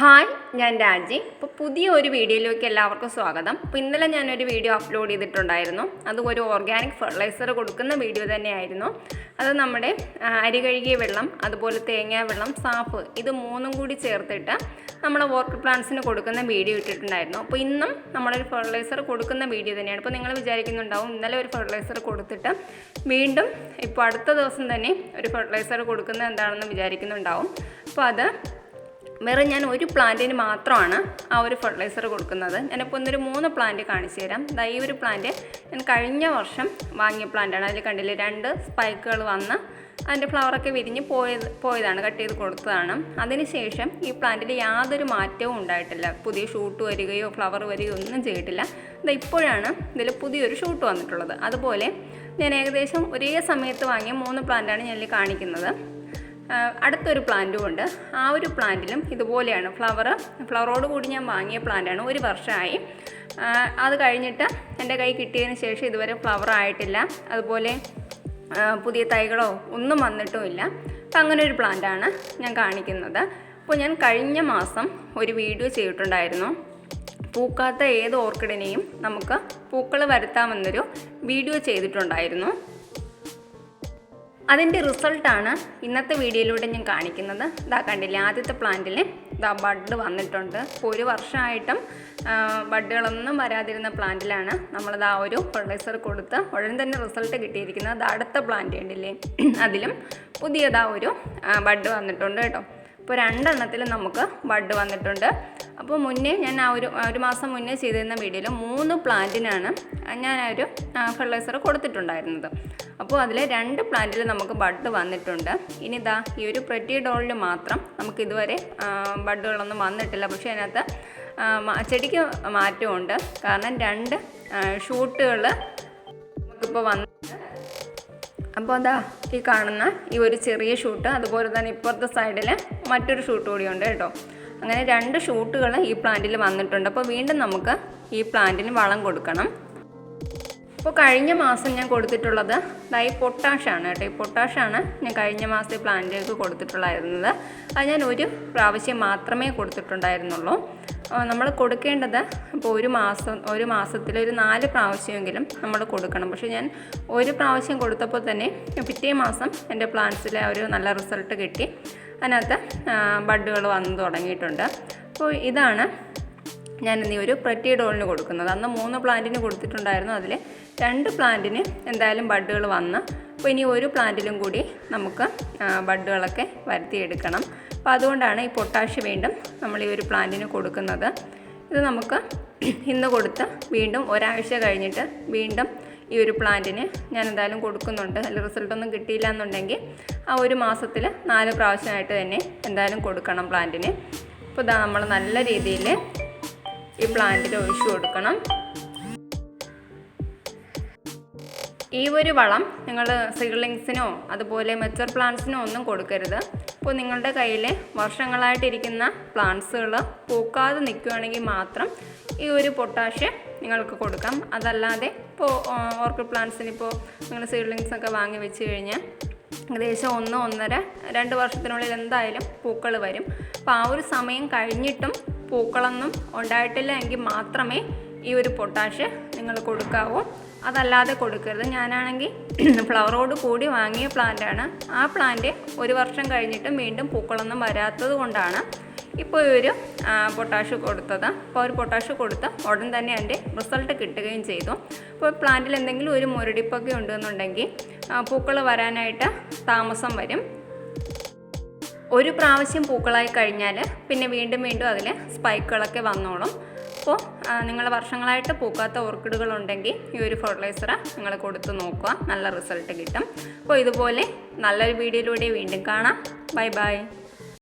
Hi ഞാൻ രാജി. ഇപ്പോൾ പുതിയ ഒരു വീഡിയോയിലേക്ക് എല്ലാവർക്കും സ്വാഗതം. അപ്പോൾ ഇന്നലെ ഞാനൊരു വീഡിയോ അപ്ലോഡ് ചെയ്തിട്ടുണ്ടായിരുന്നു. അത് ഒരു ഓർഗാനിക് ഫെർട്ടിലൈസർ കൊടുക്കുന്ന വീഡിയോ തന്നെയായിരുന്നു. അത് നമ്മുടെ അരി കഴുകിയ വെള്ളം അതുപോലെ തേങ്ങാ വെള്ളം സാഫ് ഇത് മൂന്നും കൂടി ചേർത്തിട്ട് നമ്മൾ വോട്ടർ പ്ലാന്റ്സിന് കൊടുക്കുന്ന വീഡിയോ ഇട്ടിട്ടുണ്ടായിരുന്നു. അപ്പോൾ ഇന്നും നമ്മളൊരു ഫെർട്ടിലൈസർ കൊടുക്കുന്ന വീഡിയോ തന്നെയാണ്. ഇപ്പോൾ നിങ്ങൾ വിചാരിക്കുന്നുണ്ടാവും ഇന്നലെ ഒരു ഫെർട്ടിലൈസർ കൊടുത്തിട്ട് വീണ്ടും ഇപ്പോൾ അടുത്ത ദിവസം തന്നെ ഒരു ഫെർട്ടിലൈസർ കൊടുക്കുന്നത് എന്താണെന്ന് വിചാരിക്കുന്നുണ്ടാവും. അപ്പോൾ അത് വെറും ഞാൻ ഒരു പ്ലാന്റിന് മാത്രമാണ് ആ ഒരു ഫെർട്ടിലൈസർ കൊടുക്കുന്നത്. ഞാനിപ്പോൾ ഒന്നൊരു മൂന്ന് പ്ലാന്റ് കാണിച്ചു തരാം. ദാ ഈ ഒരു പ്ലാന്റ് ഞാൻ കഴിഞ്ഞ വർഷം വാങ്ങിയ പ്ലാന്റാണ് അതിൽ കണ്ടില്ലേ രണ്ട് സ്പൈക്കുകൾ വന്ന് അതിന്റെ ഫ്ലവറൊക്കെ വിരിഞ്ഞ് പോയത് പോയതാണ് കട്ട് ചെയ്ത് കൊടുത്തതാണ്. അതിനുശേഷം ഈ പ്ലാന്റിൽ യാതൊരു മാറ്റവും ഉണ്ടായിട്ടില്ല. പുതിയ ഷൂട്ട് വരികയോ ഫ്ലവർ വരികയോ ഒന്നും ചെയ്തിട്ടില്ല. ഇത് ഇപ്പോഴാണ് ഇതിൽ പുതിയൊരു ഷൂട്ട് വന്നിട്ടുള്ളത്. അതുപോലെ ഞാൻ ഏകദേശം ഒരേ സമയത്ത് വാങ്ങിയ മൂന്ന് പ്ലാന്റാണ് ഞാനിൽ കാണിക്കുന്നത്. അടുത്തൊരു പ്ലാന്റും ഉണ്ട്. ആ ഒരു പ്ലാന്റിലും ഇതുപോലെയാണ് ഫ്ലവർ ഫ്ലവറോട് കൂടി ഞാൻ വാങ്ങിയ പ്ലാന്റാണ്. ഒരു വർഷമായി അത് കഴിഞ്ഞിട്ട് എന്റെ കൈ കിട്ടിയതിന് ശേഷം ഇതുവരെ ഫ്ലവർ ആയിട്ടില്ല. അതുപോലെ പുതിയ തൈകളോ ഒന്നും വന്നിട്ടുമില്ല അപ്പം അങ്ങനെ ഒരു പ്ലാന്റാണ് ഞാൻ കാണിക്കുന്നത്. അപ്പോൾ ഞാൻ കഴിഞ്ഞ മാസം ഒരു വീഡിയോ ചെയ്തിട്ടുണ്ടായിരുന്നു. പൂക്കാത്ത ഏത് ഓർക്കിഡിനെയും നമുക്ക് പൂക്കൾ വരുത്താമെന്നൊരു വീഡിയോ ചെയ്തിട്ടുണ്ടായിരുന്നു. അതിന്റെ റിസൾട്ടാണ് ഇന്നത്തെ വീഡിയോയിലൂടെ ഞാൻ കാണിക്കുന്നത്. ഇതാ കണ്ടില്ലേ ആദ്യത്തെ പ്ലാന്റിൽ ഇതാ ബഡ് വന്നിട്ടുണ്ട്. ഒരു വർഷമായിട്ടും ബഡുകളൊന്നും വരാതിരുന്ന പ്ലാന്റിലാണ് നമ്മളിതാ ഒരു ഫെർട്ടിലൈസർ കൊടുത്ത് ഉടൻ തന്നെ റിസൾട്ട് കിട്ടിയിരിക്കുന്നത്. അത് അടുത്ത പ്ലാന്റ് കണ്ടില്ലേ അതിലും പുതിയതാ ഒരു ബഡ് വന്നിട്ടുണ്ട് കേട്ടോ. ഇപ്പോൾ രണ്ടെണ്ണത്തിൽ നമുക്ക് ബഡ് വന്നിട്ടുണ്ട്. അപ്പോൾ മുന്നേ ഞാൻ ആ ഒരു ഒരു മാസം മുന്നേ ചെയ്തിരുന്ന വീഡിയോയിൽ മൂന്ന് പ്ലാന്റിനാണ് ഞാൻ ആ ഒരു ഫെർട്ടിലൈസർ കൊടുത്തിട്ടുണ്ടായിരുന്നത്. അപ്പോൾ അതിൽ രണ്ട് പ്ലാന്റിൽ നമുക്ക് ബഡ് വന്നിട്ടുണ്ട്. ഇനി ഇതാ ഈ ഒരു പ്രറ്റി ഡോളിൽ മാത്രം നമുക്ക് ഇതുവരെ ബഡുകളൊന്നും വന്നിട്ടില്ല. പക്ഷേ അതിനകത്ത് ചെടിക്ക് മാറ്റമുണ്ട് കാരണം രണ്ട് ഷൂട്ടുകൾ നമുക്കിപ്പോൾ വന്ന് അപ്പോൾ അതാ ഈ കാണുന്ന ഈ ഒരു ചെറിയ ഷൂട്ട് അതുപോലെ തന്നെ ഇപ്പുറത്തെ സൈഡിൽ മറ്റൊരു ഷൂട്ട് കൂടിയുണ്ട് കേട്ടോ. അങ്ങനെ രണ്ട് ഷൂട്ടുകൾ ഈ പ്ലാന്റിൽ വന്നിട്ടുണ്ട്. അപ്പോൾ വീണ്ടും നമുക്ക് ഈ പ്ലാന്റിന് വളം കൊടുക്കണം. അപ്പോൾ കഴിഞ്ഞ മാസം ഞാൻ കൊടുത്തിട്ടുള്ളത് ഈ പൊട്ടാഷാണ് കേട്ടോ. ഈ പൊട്ടാഷാണ് ഞാൻ കഴിഞ്ഞ മാസത്തെ പ്ലാന്റിലേക്ക് കൊടുത്തിട്ടുള്ളായിരുന്നത്. അത് ഞാൻ ഒരു പ്രാവശ്യം മാത്രമേ കൊടുത്തിട്ടുണ്ടായിരുന്നുള്ളൂ. നമ്മൾ കൊടുക്കേണ്ടത് ഇപ്പോൾ ഒരു മാസം ഒരു മാസത്തിൽ ഒരു നാല് പ്രാവശ്യമെങ്കിലും നമ്മൾ കൊടുക്കണം. പക്ഷേ ഞാൻ ഒരു പ്രാവശ്യം കൊടുത്തപ്പോൾ തന്നെ പിറ്റേ മാസം എന്റെ പ്ലാന്റ്സിൽ ഒരു നല്ല റിസൾട്ട് കിട്ടി. അതിനകത്ത് ബഡുകൾ വന്നു തുടങ്ങിയിട്ടുണ്ട്. അപ്പോൾ ഇതാണ് ഞാൻ ഇനി ഒരു പ്രറ്റി ഡോളിന് കൊടുക്കുന്നത്. അന്ന് മൂന്ന് പ്ലാന്റിന് കൊടുത്തിട്ടുണ്ടായിരുന്നു. അതിൽ രണ്ട് പ്ലാന്റിന് എന്തായാലും ബഡുകൾ വന്ന് അപ്പോൾ ഇനി ഒരു പ്ലാന്റിലും കൂടി നമുക്ക് ബഡ്ഡുകളൊക്കെ വരുത്തിയെടുക്കണം. അപ്പോൾ അതുകൊണ്ടാണ് ഈ പൊട്ടാഷ് വീണ്ടും നമ്മൾ ഈ ഒരു പ്ലാന്റിന് കൊടുക്കുന്നത്. ഇത് നമുക്ക് ഇന്ന് കൊടുത്ത് വീണ്ടും ഒരാഴ്ച കഴിഞ്ഞിട്ട് വീണ്ടും ഈ ഒരു പ്ലാന്റിന് ഞാൻ എന്തായാലും കൊടുക്കുന്നുണ്ട്. അതിൽ റിസൾട്ടൊന്നും കിട്ടിയില്ല എന്നുണ്ടെങ്കിൽ ആ ഒരു മാസത്തിൽ നാല് പ്രാവശ്യമായിട്ട് തന്നെ എന്തായാലും കൊടുക്കണം പ്ലാന്റിന്. അപ്പോൾ ഇതാ നമ്മൾ നല്ല രീതിയിൽ ഈ പ്ലാന്റിൽ ഒഴിച്ചു കൊടുക്കണം. ഈ ഒരു വളം നിങ്ങൾ സീഡ്ലിങ്സിനോ അതുപോലെ മെച്ചർ പ്ലാന്റ്സിനോ ഒന്നും കൊടുക്കരുത്. ഇപ്പോൾ നിങ്ങളുടെ കയ്യിൽ വർഷങ്ങളായിട്ടിരിക്കുന്ന പ്ലാന്റ്സുകൾ പൂക്കാതെ നിൽക്കുകയാണെങ്കിൽ മാത്രം ഈ ഒരു പൊട്ടാഷ്യം നിങ്ങൾക്ക് കൊടുക്കാം. അതല്ലാതെ ഇപ്പോൾ ഓർക്കിഡ് പ്ലാന്റ്സിന് ഇപ്പോൾ നിങ്ങൾ സീഡ്ലിങ്സ് ഒക്കെ വാങ്ങി വെച്ച് കഴിഞ്ഞാൽ ഏകദേശം ഒന്ന് ഒന്നര രണ്ട് വർഷത്തിനുള്ളിൽ എന്തായാലും പൂക്കൾ വരും. അപ്പോൾ ആ ഒരു സമയം കഴിഞ്ഞിട്ടും പൂക്കളൊന്നും ഉണ്ടായിട്ടില്ല എങ്കിൽ മാത്രമേ ഈ ഒരു പൊട്ടാഷ് നിങ്ങൾ കൊടുക്കാവൂ. അതല്ലാതെ കൊടുക്കരുത്. ഞാനാണെങ്കിൽ ഫ്ലവറോട് കൂടി വാങ്ങിയ പ്ലാന്റാണ് ആ പ്ലാന്റ് ഒരു വർഷം കഴിഞ്ഞിട്ടും വീണ്ടും പൂക്കളൊന്നും വരാത്തത് കൊണ്ടാണ് ഇപ്പോൾ ഒരു പൊട്ടാഷ് കൊടുത്തത്. അപ്പോൾ ഒരു പൊട്ടാഷ് കൊടുത്ത് ഉടൻ തന്നെ എന്റെ റിസൾട്ട് കിട്ടുകയും ചെയ്തു. അപ്പോൾ പ്ലാന്റിൽ എന്തെങ്കിലും ഒരു മുരടിപ്പൊക്കെ ഉണ്ടെന്നുണ്ടെങ്കിൽ പൂക്കൾ വരാനായിട്ട് താമസം വരും. ഒരു പ്രാവശ്യം പൂക്കളായി കഴിഞ്ഞാൽ പിന്നെ വീണ്ടും വീണ്ടും അതിൽ സ്പൈക്കുകളൊക്കെ വന്നോളും. അപ്പോൾ നിങ്ങൾ വർഷങ്ങളായിട്ട് പൂക്കാത്ത ഓർക്കിഡുകൾ ഉണ്ടെങ്കിൽ ഈ ഒരു ഫെർട്ടിലൈസർ നിങ്ങൾ കൊടുത്ത് നോക്കുക. നല്ല റിസൾട്ട് കിട്ടും. അപ്പോൾ ഇതുപോലെ നല്ലൊരു വീഡിയോയിലൂടെ വീണ്ടും കാണാം. Bye bye.